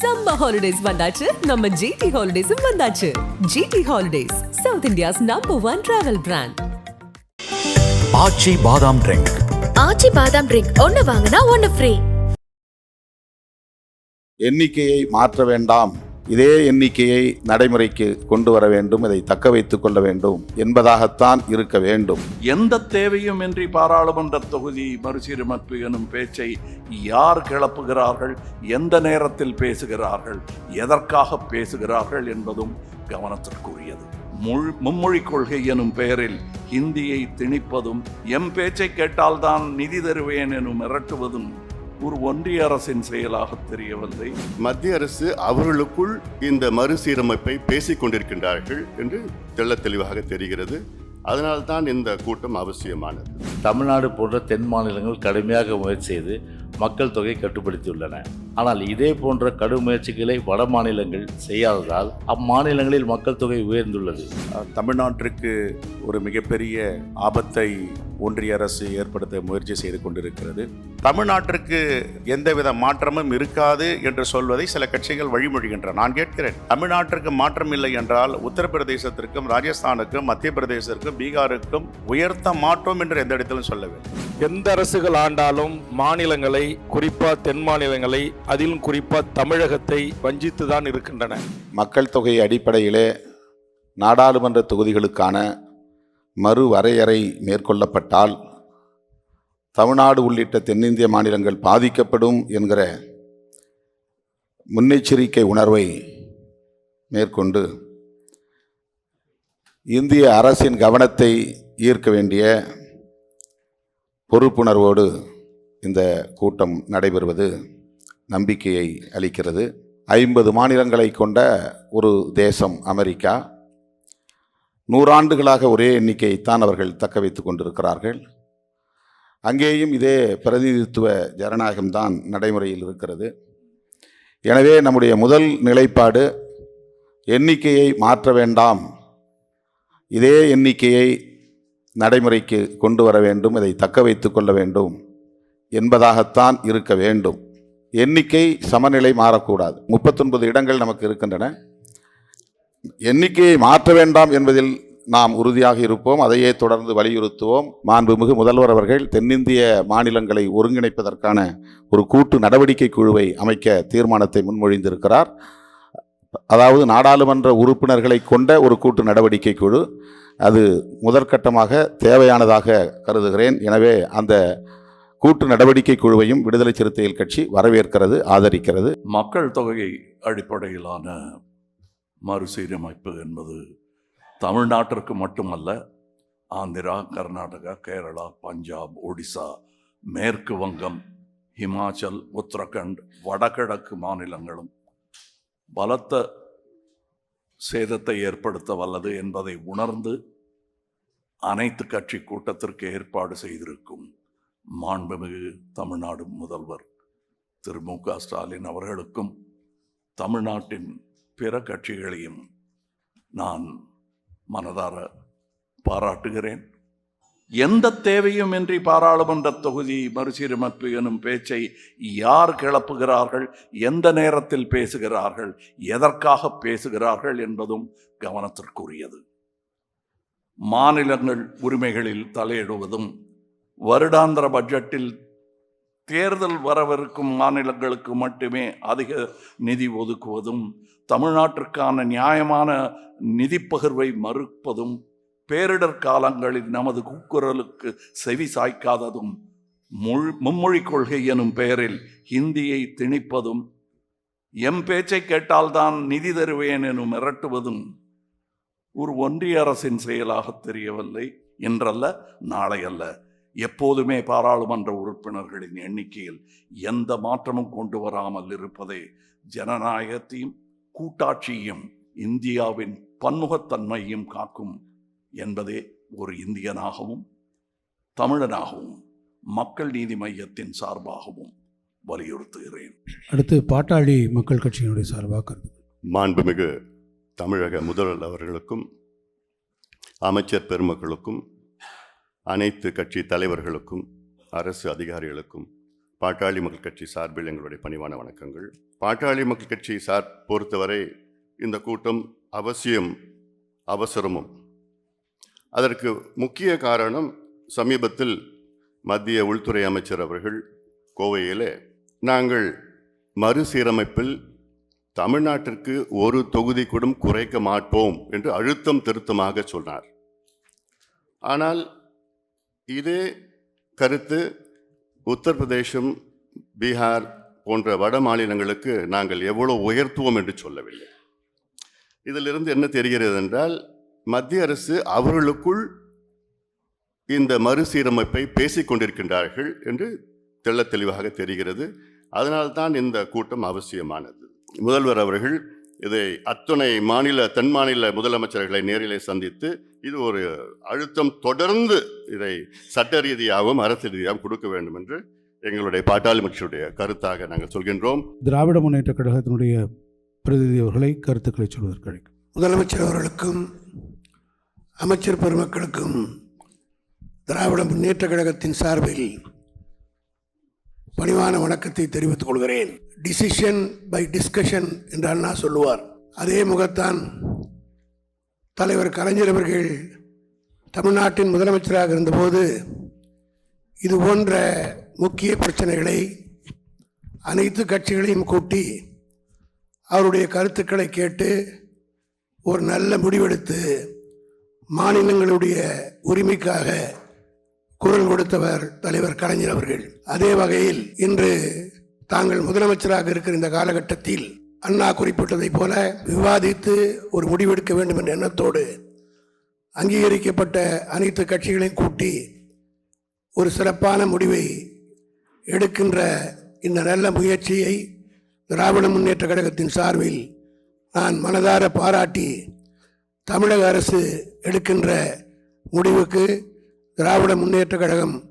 Summer holidays வந்தாச்சு. நம்ம GT ஹாலிடேஸும் வந்தாச்சு. GT holidays South India's number one travel brand Aachi பாதாம் ட்ரிங்க் ஆச்சி பாதாம் ட்ரிங்க் ஒன்னு வாங்கினா ஒன்னு ஃப்ரீ எண்ணிக்கையை மாற்ற வேண்டாம். இதே எண்ணிக்கையை நடைமுறைக்கு கொண்டு வர வேண்டும் இதை தக்க வைத்துக் கொள்ள வேண்டும் என்பதாகத்தான் இருக்க வேண்டும். எந்த தேவையும் இன்றி பாராளுமன்ற தொகுதி மறுசீரமைப்பு எனும் பேச்சை யார் கிளப்புகிறார்கள் எந்த நேரத்தில் பேசுகிறார்கள் எதற்காக பேசுகிறார்கள் என்பதும் கவனத்திற்குரியது. முள் மும்மொழி கொள்கை எனும் பெயரில் ஹிந்தியை திணிப்பதும் எம் பேச்சை கேட்டால்தான் நிதி தருவேன் எனும் மிரட்டுவதும் ஒரு ஒன்றிய அரசின் செயலாக தெரியவில்லை. மத்திய அரசு அவர்களுக்குள் இந்த மறுசீரமைப்பை பேசிக் கொண்டிருக்கின்றார்கள் என்று தெள்ளத் தெளிவாக தெரிகிறது. அதனால்தான் இந்த கூட்டம் அவசியமானது. தமிழ்நாடு போன்ற தென் மாநிலங்கள் கடுமையாக முயற்சி செய்து மக்கள் தொகை கட்டுப்படுத்தியுள்ளன. ஆனால் இதே போன்ற கடும் முயற்சிகளை வட மாநிலங்கள் செய்யாததால் அம்மாநிலங்களில் மக்கள் தொகை உயர்ந்துள்ளது. தமிழ்நாட்டிற்கு ஒரு மிகப்பெரிய ஆபத்தை ஒன்றிய அரசு ஏற்படுத்த முயற்சி செய்து கொண்டிருக்கிறது. தமிழ்நாட்டிற்கு எந்தவித மாற்றமும் இருக்காது என்று சொல்வதை சில கட்சிகள் வழிமொழிகின்றன. நான் கேட்கிறேன் தமிழ்நாட்டிற்கு மாற்றம் இல்லை என்றால் உத்தரப்பிரதேசத்திற்கும் ராஜஸ்தானுக்கும் மத்திய பிரதேசத்திற்கும் பீகாருக்கும் உயர்த்த மாட்டோம் என்று எந்த இடத்திலும் சொல்லவில்லை எந்த அரசுகள் ஆண்டாலும் மாநிலங்களை குறிப்பா தென் மாநிலங்களை அதிலும் குறிப்பா தமிழகத்தை வஞ்சித்து தான் இருக்கின்றன. மக்கள் தொகை அடிப்படையிலே நாடாளுமன்ற தொகுதிகளுக்கான மறுவரையறை மேற்கொள்ளப்பட்டால் தமிழ்நாடு உள்ளிட்ட தென்னிந்திய மாநிலங்கள் பாதிக்கப்படும் என்கிற முன்னெச்சரிக்கை உணர்வை மேற்கொண்டு இந்திய அரசின் கவனத்தை ஈர்க்க வேண்டிய பொறுப்புணர்வோடு இந்த கூட்டம் நடைபெறுவது நம்பிக்கையை அளிக்கிறது. ஐம்பது மாநிலங்களை கொண்ட ஒரு தேசம் அமெரிக்கா. நூறாண்டுகளாக ஒரே எண்ணிக்கையைத்தான் அவர்கள் தக்க வைத்து கொண்டிருக்கிறார்கள். அங்கேயும் இதே பிரதிநிதித்துவ ஜனநாயகம்தான் நடைமுறையில் இருக்கிறது. எனவே நம்முடைய முதல் நிலைப்பாடு எண்ணிக்கையை மாற்ற வேண்டாம். இதே எண்ணிக்கையை நடைமுறைக்கு கொண்டு வர வேண்டும் இதை தக்க வைத்து கொள்ள வேண்டும் என்பதாகத்தான் இருக்க வேண்டும். எண்ணிக்கை சமநிலை மாறக்கூடாது. முப்பத்தொன்பது இடங்கள் நமக்கு இருக்கின்றன. எண்ணிக்கையை மாற்ற வேண்டாம் என்பதில் நாம் உறுதியாக இருப்போம். அதையே தொடர்ந்து வலியுறுத்துவோம். மாண்புமிகு முதல்வர் அவர்கள் தென்னிந்திய மாநிலங்களை ஒருங்கிணைப்பதற்கான ஒரு கூட்டு நடவடிக்கை குழுவை அமைக்க தீர்மானத்தை முன்மொழிந்திருக்கிறார். அதாவது நாடாளுமன்ற உறுப்பினர்களை கொண்ட ஒரு கூட்டு நடவடிக்கை குழு. அது முதற்கட்டமாக தேவையானதாக கருதுகிறேன். எனவே அந்த கூட்டு நடவடிக்கை குழுவையும் விடுதலை சிறுத்தைகள் கட்சி வரவேற்கிறது ஆதரிக்கிறது. மக்கள் தொகை அடிப்படையிலான மறுசீரமைப்பு என்பது தமிழ்நாட்டிற்கு மட்டுமல்ல ஆந்திரா கர்நாடகா கேரளா பஞ்சாப் ஒடிசா மேற்கு வங்கம் ஹிமாச்சல் உத்தரகண்ட் வடகிழக்கு மாநிலங்களும் பலத்த சேதத்தை ஏற்படுத்த வல்லது என்பதை உணர்ந்து அனைத்து கட்சி கூட்டத்திற்கு ஏற்பாடு செய்திருக்கும் மாண்புமிகு தமிழ்நாடு முதல்வர் திரு. மு. க. ஸ்டாலின் அவர்களுக்கும் தமிழ்நாட்டின் பிற கட்சிகளையும் நான் மனதார பாராட்டுகிறேன். எந்த தேவையும் இன்றி பாராளுமன்ற தொகுதி மறுசீரமைப்பு எனும் பேச்சை யார் கிளப்புகிறார்கள் எந்த நேரத்தில் பேசுகிறார்கள் எதற்காக பேசுகிறார்கள் என்பதும் கவனத்திற்குரியது. மாநிலங்கள் உரிமைகளில் தலையிடுவதும் வருடாந்திர பட்ஜெட்டில் தேர்தல் வரவிருக்கும் மாநிலங்களுக்கு மட்டுமே அதிக நிதி ஒதுக்குவதும் தமிழ்நாட்டிற்கான நியாயமான நிதி பகிர்வை மறுப்பதும் பேரிடர் காலங்களில் நமது கூக்குரலுக்கு செவி சாய்க்காததும் முள் மும்மொழி கொள்கை எனும் பெயரில் ஹிந்தியை திணிப்பதும் எம் பேச்சை கேட்டால்தான் நிதி தருவேன் எனும் மிரட்டுவதும் ஒரு ஒன்றிய அரசின் செயலாக தெரியவில்லை இன்றல்ல நாளையல்ல. எப்போதுமே பாராளுமன்ற உறுப்பினர்களின் எண்ணிக்கையில் எந்த மாற்றமும் கொண்டு வராமல் இருப்பதே ஜனநாயகத்தையும் கூட்டாட்சியையும் இந்தியாவின் பன்முகத்தன்மையும் காக்கும் என்பதே ஒரு இந்தியனாகவும் தமிழனாகவும் மக்கள் நீதி மையத்தின் சார்பாகவும் வலியுறுத்துகிறேன். அடுத்து பாட்டாளி மக்கள் கட்சியினுடைய சார்பாக மாண்புமிகு தமிழக முதல்வர் அவர்களுக்கும் அமைச்சர் பெருமக்களுக்கும் அனைத்து கட்சி தலைவர்களுக்கும் அரசு அதிகாரிகளுக்கும் பாட்டாளி மக்கள் கட்சி சார்பில் எங்களுடைய பணிவான வணக்கங்கள். பாட்டாளி மக்கள் கட்சி சார் பொறுத்தவரை இந்த கூட்டம் அவசியம் அவசரமும். அதற்கு முக்கிய காரணம் சமீபத்தில் மத்திய உள்துறை அமைச்சர் அவர்கள் கோவையிலே நாங்கள் மறுசீரமைப்பில் தமிழ்நாட்டிற்கு ஒரு தொகுதி கூட குறைக்க மாட்டோம் என்று அழுத்தம் திருத்தமாக சொன்னார். ஆனால் இதே கருத்து உத்தரப்பிரதேசம் பீகார் போன்ற வட மாநிலங்களுக்கு நாங்கள் எவ்வளோ உயர்த்துவோம் என்று சொல்லவில்லை. இதிலிருந்து என்ன தெரிகிறது என்றால் மத்திய அரசு அவர்களுக்குள் இந்த மறுசீரமைப்பை பேசிக்கொண்டிருக்கின்றார்கள் என்று தெள்ள தெளிவாக தெரிகிறது. அதனால்தான் இந்த கூட்டம் அவசியமானது. முதல்வர் அவர்கள் இதை அத்துணை மாநில தென் மாநில முதலமைச்சர்களை நேரிலே சந்தித்து இது ஒரு அழுத்தம் தொடர்ந்து இதை சட்ட ரீதியாகவும் அரசு ரீதியாகவும் கொடுக்க வேண்டும் என்று எங்களுடைய பாட்டாளி கட்சியுடைய கருத்தாக நாங்கள் சொல்கின்றோம். திராவிட முன்னேற்ற கழகத்தினுடைய பிரதிநிதி அவர்களை கருத்துக்களை சொல்வதற்கு முதலமைச்சர் அவர்களுக்கும் அமைச்சர் பெருமக்களுக்கும் திராவிட முன்னேற்ற கழகத்தின் சார்பில் பணிவான வணக்கத்தை தெரிவித்துக் கொள்கிறேன். டிசிஷன் பை டிஸ்கஷன் என்று அண்ணா சொல்லுவார். அதே முகத்தான் தலைவர் கலைஞர் அவர்கள் தமிழ்நாட்டின் முதலமைச்சராக இருந்தபோது இது போன்ற முக்கிய பிரச்சனைகளை அனைத்து கட்சிகளையும் கூட்டி அவருடைய கருத்துக்களை கேட்டு ஒரு நல்ல முடிவெடுத்து மாநிலங்களுடைய உரிமைக்காக குரல் கொடுத்தவர் தலைவர் கலைஞர் அவர்கள். அதே வகையில் இன்று தாங்கள் முதலமைச்சராக இருக்கிற இந்த காலகட்டத்தில் அண்ணா குறிப்பிட்டதைப் போல விவாதித்து ஒரு முடிவெடுக்க வேண்டும் என்ற எண்ணத்தோடு அங்கீகரிக்கப்பட்ட அனைத்து கட்சிகளையும் கூட்டி ஒரு சிறப்பான முடிவை எடுக்கின்ற இந்த நல்ல முயற்சியை திராவிட முன்னேற்ற கழகத்தின் சார்பில் நான் மனதார பாராட்டி தமிழக அரசு எடுக்கின்ற முடிவுக்கு திராவிட முன்னேற்ற கழகம்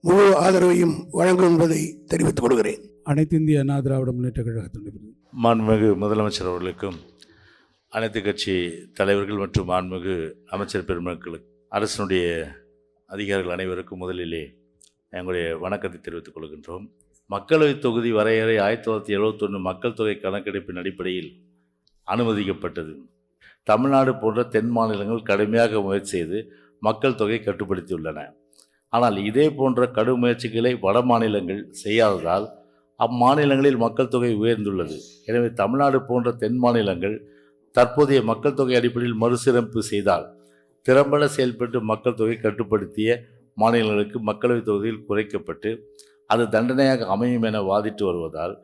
முழு ஆதரவையும் வழங்கும் என்பதை தெரிவித்துக் கொள்கிறேன். அனைத்து இந்திய அண்ணா திராவிட முன்னேற்ற கழகத்தினுடைய. மாண்புமிகு முதலமைச்சர் அவர்களுக்கும் அனைத்து கட்சி தலைவர்கள் மற்றும் மாண்புமிகு அமைச்சர் பெருமக்களுக்கு அரசினுடைய அதிகாரிகள் அனைவருக்கும் முதலிலே எங்களுடைய வணக்கத்தை தெரிவித்துக் கொள்கின்றோம். மக்களவைத் தொகுதி வரையறை ஆயிரத்தி தொள்ளாயிரத்தி எழுபத்தொன்று மக்கள் தொகை கணக்கெடுப்பின் அடிப்படையில் அனுமதிக்கப்பட்டது. தமிழ்நாடு போன்ற தென் மாநிலங்கள் கடுமையாக முயற்சி செய்து மக்கள் தொகை கட்டுப்படுத்தியுள்ளன. ஆனால் இதே போன்ற கடும் முயற்சிகளை வட மாநிலங்கள் செய்யாததால் அம்மாநிலங்களில் மக்கள் தொகை உயர்ந்துள்ளது. எனவே தமிழ்நாடு போன்ற தென் மாநிலங்கள் தற்போதைய மக்கள் தொகை அடிப்படையில் மறுசீரமைப்பு செய்தால் திறம்பட செயல்பட்டு மக்கள் தொகை கட்டுப்படுத்திய மாநிலங்களுக்கு மக்களவைத் தொகுதியில் குறைக்கப்பட்டு அது தண்டனையாக அமையும் என வாதிட்டு வருவதால்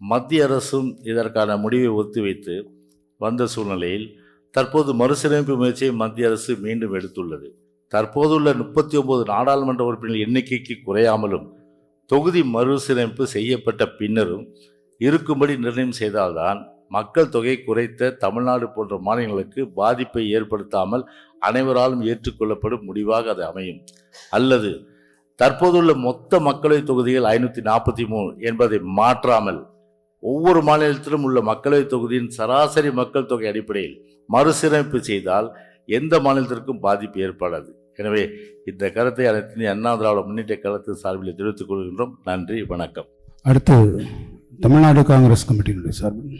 மத்திய அரசும் இதற்கான முடிவை ஒத்திவைத்து வந்த சூழ்நிலையில் தற்போது மறுசீரமைப்பு முயற்சியை மத்திய அரசு மீண்டும் எடுத்துள்ளது. தற்போதுள்ள முப்பத்தி ஒன்பது நாடாளுமன்ற உறுப்பினர் எண்ணிக்கைக்கு குறையாமலும் தொகுதி மறுசீரமைப்பு செய்யப்பட்ட பின்னரும் இருக்கும்படி நிர்ணயம் செய்தால்தான் மக்கள் தொகை குறைத்த தமிழ்நாடு போன்ற மாநிலங்களுக்கு பாதிப்பை ஏற்படுத்தாமல் அனைவராலும் ஏற்றுக்கொள்ளப்படும் முடிவாக அது அமையும். அல்லது தற்போதுள்ள மொத்த மக்களவைத் தொகுதிகள் ஐநூற்றி நாற்பத்தி மூணு என்பதை மாற்றாமல் ஒவ்வொரு மாநிலத்திலும் உள்ள மக்களவைத் தொகுதியின் சராசரி மக்கள் தொகை அடிப்படையில் மறுசீரமைப்பு செய்தால் எந்த மாநிலத்திற்கும் பாதிப்பு ஏற்படாது. எனவே இந்த கருத்தை அனைத்து அண்ணா திராவிட முன்னேற்ற கழகத்தின் சார்பில் தெரிவித்துக் கொள்கின்றோம். நன்றி வணக்கம். அடுத்து தமிழ்நாடு காங்கிரஸ் கமிட்டியினுடைய சார்பில்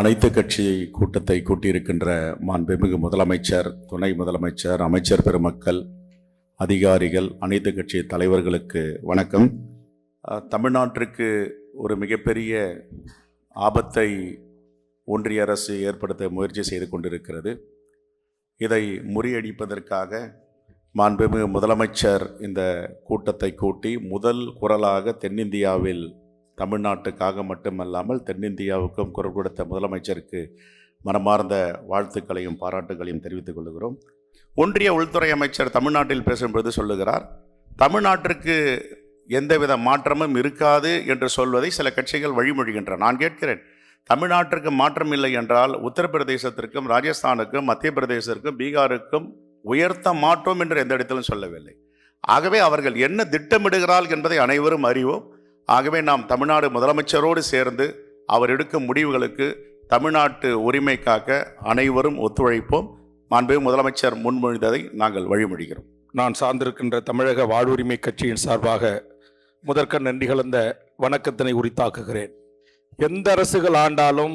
அனைத்து கட்சி கூட்டத்தை கூட்டியிருக்கின்ற மாண்புமிகு முதலமைச்சர் துணை முதலமைச்சர் அமைச்சர் பெருமக்கள் அதிகாரிகள் அனைத்து கட்சி தலைவர்களுக்கு வணக்கம். தமிழ்நாட்டிற்கு ஒரு மிகப்பெரிய ஆபத்தை ஒன்றிய அரசு ஏற்படுத்த முயற்சி செய்து கொண்டிருக்கிறது. இதை முறியடிப்பதற்காக மாண்புமிகு முதலமைச்சர் இந்த கூட்டத்தை கூட்டி முதல் குரலாக தென்னிந்தியாவில் தமிழ்நாட்டுக்காக மட்டுமல்லாமல் தென்னிந்தியாவுக்கும் குரல் கொடுத்த முதலமைச்சருக்கு மனமார்ந்த வாழ்த்துக்களையும் பாராட்டுகளையும் தெரிவித்துக் கொள்கிறோம். ஒன்றிய உள்துறை அமைச்சர் தமிழ்நாட்டில் பேசும்பொழுது சொல்லுகிறார் தமிழ்நாட்டிற்கு எந்தவித மாற்றமும் இருக்காது என்று சொல்வதை சில கட்சிகள் வழிமொழிகின்றன. நான் கேட்கிறேன் தமிழ்நாட்டிற்கு மாற்றம் இல்லை என்றால் உத்தரப்பிரதேசத்திற்கும் ராஜஸ்தானுக்கும் மத்திய பிரதேசத்திற்கும் பீகாருக்கும் உயர்த்த மாட்டோம் என்று எந்த இடத்திலும் சொல்லவில்லை. ஆகவே அவர்கள் என்ன திட்டமிடுகிறார்கள் என்பதை அனைவரும் அறிவோம். ஆகவே நாம் தமிழ்நாடு முதலமைச்சரோடு சேர்ந்து அவர் எடுக்கும் முடிவுகளுக்கு தமிழ்நாட்டு உரிமை காக்க அனைவரும் ஒத்துழைப்போம். மாண்பு முதலமைச்சர் முன்மொழிந்ததை நாங்கள் வழிமொழிகிறோம். நான் சார்ந்திருக்கின்ற தமிழக வாழ்வுரிமை கட்சியின் சார்பாக முதற்க நன்றி கலந்த வணக்கத்தினை உரித்தாக்குகிறேன். எந்த அரசுகள் ஆண்டாலும்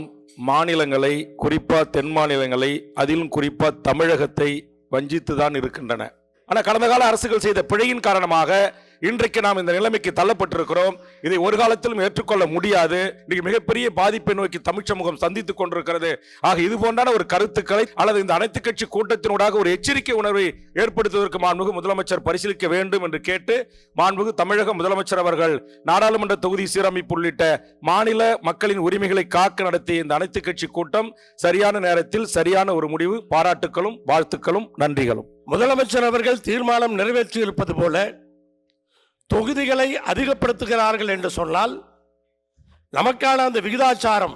மாநிலங்களை குறிப்பாக தென் மாநிலங்களை அதிலும் குறிப்பாக தமிழகத்தை வஞ்சித்து தான் இருக்கின்றன. ஆனால் கடந்த கால அரசுகள் செய்த பிழையின் காரணமாக இன்றைக்கு நாம் இந்த நிலைமைக்கு தள்ளப்பட்டிருக்கிறோம். இதை ஒரு காலத்திலும் ஏற்றுக்கொள்ள முடியாது. இன்னைக்கு மிகப்பெரிய பாதிப்பை நோக்கி தமிழ் சமூகம் சந்தித்துக் கொண்டிருக்கிறது. ஆக இது போன்றான ஒரு கருத்துக்களை அல்லது இந்த அனைத்து கட்சி கூட்டத்தினூடாக ஒரு எச்சரிக்கை உணர்வை ஏற்படுத்துவதற்கு மாண்புகு முதலமைச்சர் பரிசீலிக்க வேண்டும் என்று கேட்டு மாண்புகு தமிழக முதலமைச்சர் அவர்கள் நாடாளுமன்ற தொகுதி சீரமைப்பு உள்ளிட்ட மாநில மக்களின் உரிமைகளை காக்க நடத்திய இந்த அனைத்து கட்சி கூட்டம் சரியான நேரத்தில் சரியான ஒரு முடிவு. பாராட்டுக்களும் வாழ்த்துக்களும் நன்றிகளும். முதலமைச்சர் அவர்கள் தீர்மானம் நிறைவேற்றியிருப்பது போல தொகுதிகளை அதிகப்படுத்துகிறார்கள் என்று சொன்னால் நமக்கான அந்த விகிதாச்சாரம்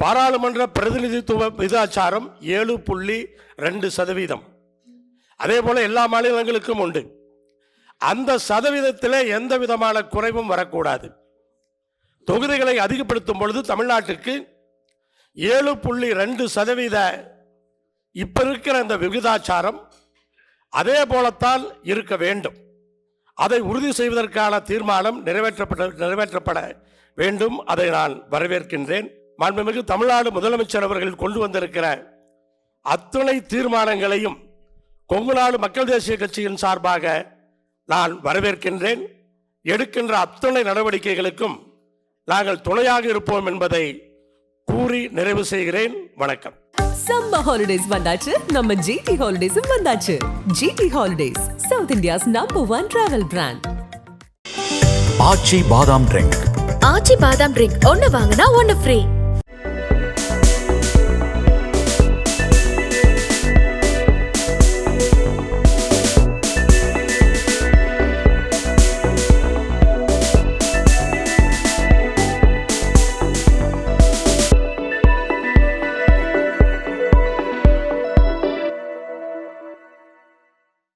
பாராளுமன்ற பிரதிநிதித்துவ விகிதாச்சாரம் ஏழு புள்ளி ரெண்டு சதவீதம். அதே போல எல்லா மாநிலங்களுக்கும் உண்டு. அந்த சதவீதத்தில் எந்த விதமான குறைவும் வரக்கூடாது. தொகுதிகளை அதிகப்படுத்தும் பொழுது தமிழ்நாட்டுக்கு ஏழு புள்ளி ரெண்டு சதவீத இப்போ இருக்கிற அந்த விகிதாச்சாரம் அதே போலத்தான் இருக்க வேண்டும். அதை உறுதி செய்வதற்கான தீர்மானம் நிறைவேற்றப்பட நிறைவேற்றப்பட வேண்டும். அதை நான் வரவேற்கின்றேன். மாண்புமிகு தமிழ்நாடு முதலமைச்சர் அவர்கள் கொண்டு வந்திருக்கிற அத்துணை தீர்மானங்களையும் கொங்கு நாடு மக்கள் தேசிய கட்சியின் சார்பாக நான் வரவேற்கின்றேன். எடுக்கின்ற அத்துணை நடவடிக்கைகளுக்கும் நாங்கள் துணையாக இருப்போம் என்பதை கூறி நிறைவு செய்கிறேன். வணக்கம். சம்மர் ஹாலிடேஸ் வந்தாச்சு. நம்ம ஜிடி ஹாலிடேஸும் வந்தாச்சு. GT holidays South India's number one travel brand Aachi பாதாம் ட்ரிங்க் ஆச்சி பாதாம் ட்ரிங்க் ஒன்னு வாங்கினா ஒன்னு ஃப்ரீ